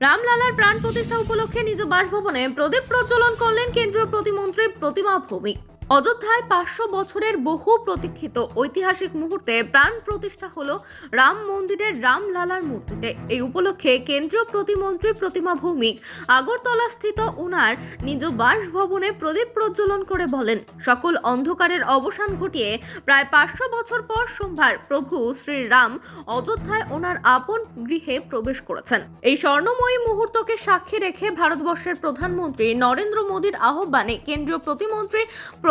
রামলালার প্রাণ প্রতিষ্ঠা উপলক্ষে নিজ বাসভবনে প্রদীপ প্রজ্বলন করলেন কেন্দ্রীয় প্রতিমন্ত্রী প্রতিমা ভৌমিক। অযোধ্যায় পাঁচশো বছরের বহু প্রতীক্ষিত ঐতিহাসিক মুহূর্তে প্রাণ প্রতিষ্ঠা হল রাম মন্দিরের রামলালার মূর্তিতে। এই উপলক্ষে কেন্দ্রীয় প্রতিমন্ত্রী প্রতিমা ভৌমিক আগরতলা স্থিত ওনার নিজ বাসভবনে প্রদীপ প্রজ্বলন করে বলেন, সকল অন্ধকারের অবসান ঘটিয়ে প্রায় পাঁচশো বছর পর সোমবার প্রভু শ্রীরাম অযোধ্যায় ওনার আপন গৃহে প্রবেশ করেছেন। এই স্বর্ণময়ী মুহূর্তকে সাক্ষী রেখে ভারতবর্ষের প্রধানমন্ত্রী নরেন্দ্র মোদীর আহ্বানে কেন্দ্রীয় প্রতিমন্ত্রী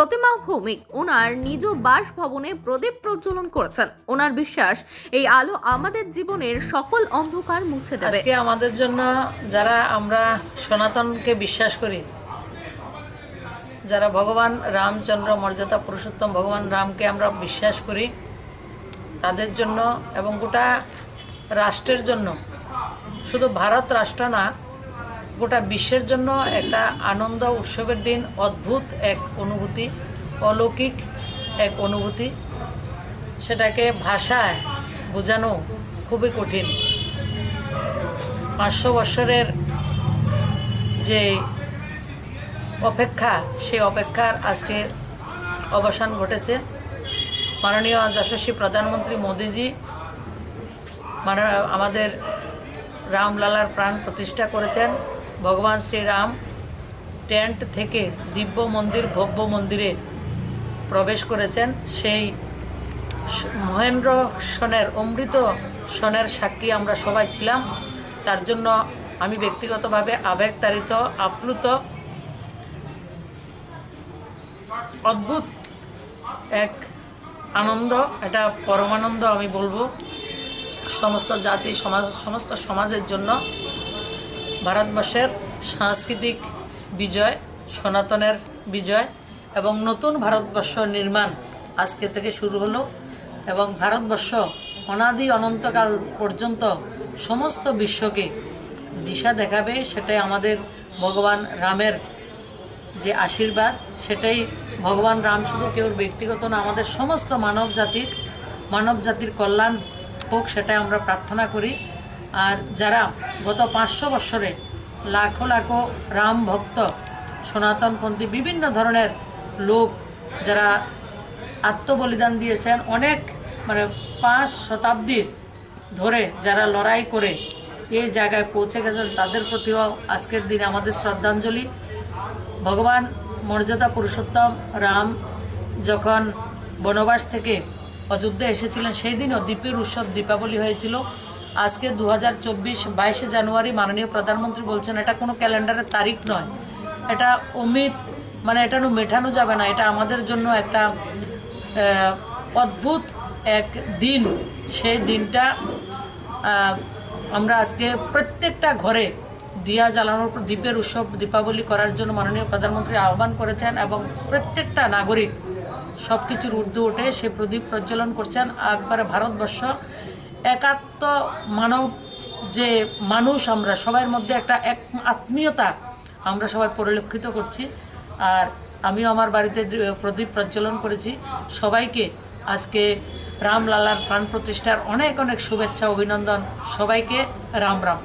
প্রতিমা ভৌমিক ওনার নিজ বাসভবনে প্রদীপ প্রজ্বলন করেছেন। ওনার বিশ্বাস, এই আলো আমাদের জীবনের সকল অন্ধকার মুছে দেবে। আজকে আমাদের জন্য যারা আমরা সনাতনকে বিশ্বাস করি, যারা ভগবান রামচন্দ্র মর্যাদা পুরুষোত্তম ভগবান রামকে আমরা বিশ্বাস করি, তাদের জন্য এবং গোটা রাষ্ট্রের জন্য, শুধু ভারত রাষ্ট্র না গোটা বিশ্বের জন্য একটা আনন্দ উৎসবের দিন, অদ্ভুত এক অনুভূতি, অলৌকিক এক অনুভূতি। সেটাকে ভাষায় বোঝানো খুবই কঠিন। পাঁচশো বছরের যে অপেক্ষা, সেই অপেক্ষার আজকে অবসান ঘটেছে। মাননীয় যশস্বী প্রধানমন্ত্রী মোদিজি মানে আমাদের রামলালার প্রাণ প্রতিষ্ঠা করেছেন। ভগবান শ্রীরাম টেন্ট থেকে দিব্য মন্দির, ভব্য মন্দিরে প্রবেশ করেছেন। সেই মহেন্দ্র সনের, অমৃত সনের সাক্ষী আমরা সবাই ছিলাম। তার জন্য আমি ব্যক্তিগতভাবে আবেগতাড়িত, আপ্লুত, অদ্ভুত এক আনন্দ, এটা পরমানন্দ আমি বলব। সমস্ত জাতি, সমাজ, সমস্ত সমাজের জন্য ভারতবর্ষের সাংস্কৃতিক বিজয়, সনাতনের বিজয় এবং নতুন ভারতবর্ষ নির্মাণ আজকে থেকে শুরু হলো এবং ভারতবর্ষ অনাদি অনন্তকাল পর্যন্ত সমস্ত বিশ্বকে দিশা দেখাবে, সেটাই আমাদের ভগবান রামের যে আশীর্বাদ, সেটাই ভগবান রাম শুধু কেউ ব্যক্তিগত না, আমাদের সমস্ত মানব জাতির মানব জাতির কল্যাণ হোক, সেটাই আমরা প্রার্থনা করি। আর যারা গত পাঁচশো বছরে লাখো লাখো রাম ভক্ত সনাতনপন্থী বিভিন্ন ধরনের লোক যারা আত্মবলিদান দিয়েছেন, অনেক মানে পাঁচ শতাব্দীর ধরে যারা লড়াই করে এই জায়গায় পৌঁছে গেছে তাদের প্রতিও আজকের দিনে আমাদের শ্রদ্ধাঞ্জলি। ভগবান মর্যাদা পুরুষোত্তম রাম যখন বনবাস থেকে অযোধ্যা এসেছিলেন, সেই দিনও দ্বীপের উৎসব দীপাবলি হয়েছিল। আজকে দু হাজার চব্বিশ বাইশে জানুয়ারি মাননীয় প্রধানমন্ত্রী বলছেন, এটা কোনো ক্যালেন্ডারের তারিখ নয়। এটা অমিত মানে এটা মেটানো যাবে না, এটা আমাদের জন্য একটা অদ্ভুত এক দিন। সেই দিনটা আমরা আজকে প্রত্যেকটা ঘরে দিয়া জ্বালানোর পর দ্বীপের উৎসব, দীপাবলি করার জন্য মাননীয় প্রধানমন্ত্রী আহ্বান করেছেন এবং প্রত্যেকটা নাগরিক সব কিছুর ঊর্ধ্বে উঠে সে প্রদীপ প্রজ্বলন করছেন। একবারে ভারতবর্ষ একাত্ম মানব যে মানুষ আমরা, সবার মধ্যে একটা এক আত্মীয়তা আমরা সবাই পরিলক্ষিত করছি। আর আমিও আমার বাড়িতে প্রদীপ প্রজ্বলন করেছি। সবাইকে আজকে রামলালার প্রাণ প্রতিষ্ঠার অনেক অনেক শুভেচ্ছা, অভিনন্দন। সবাইকে রাম রাম।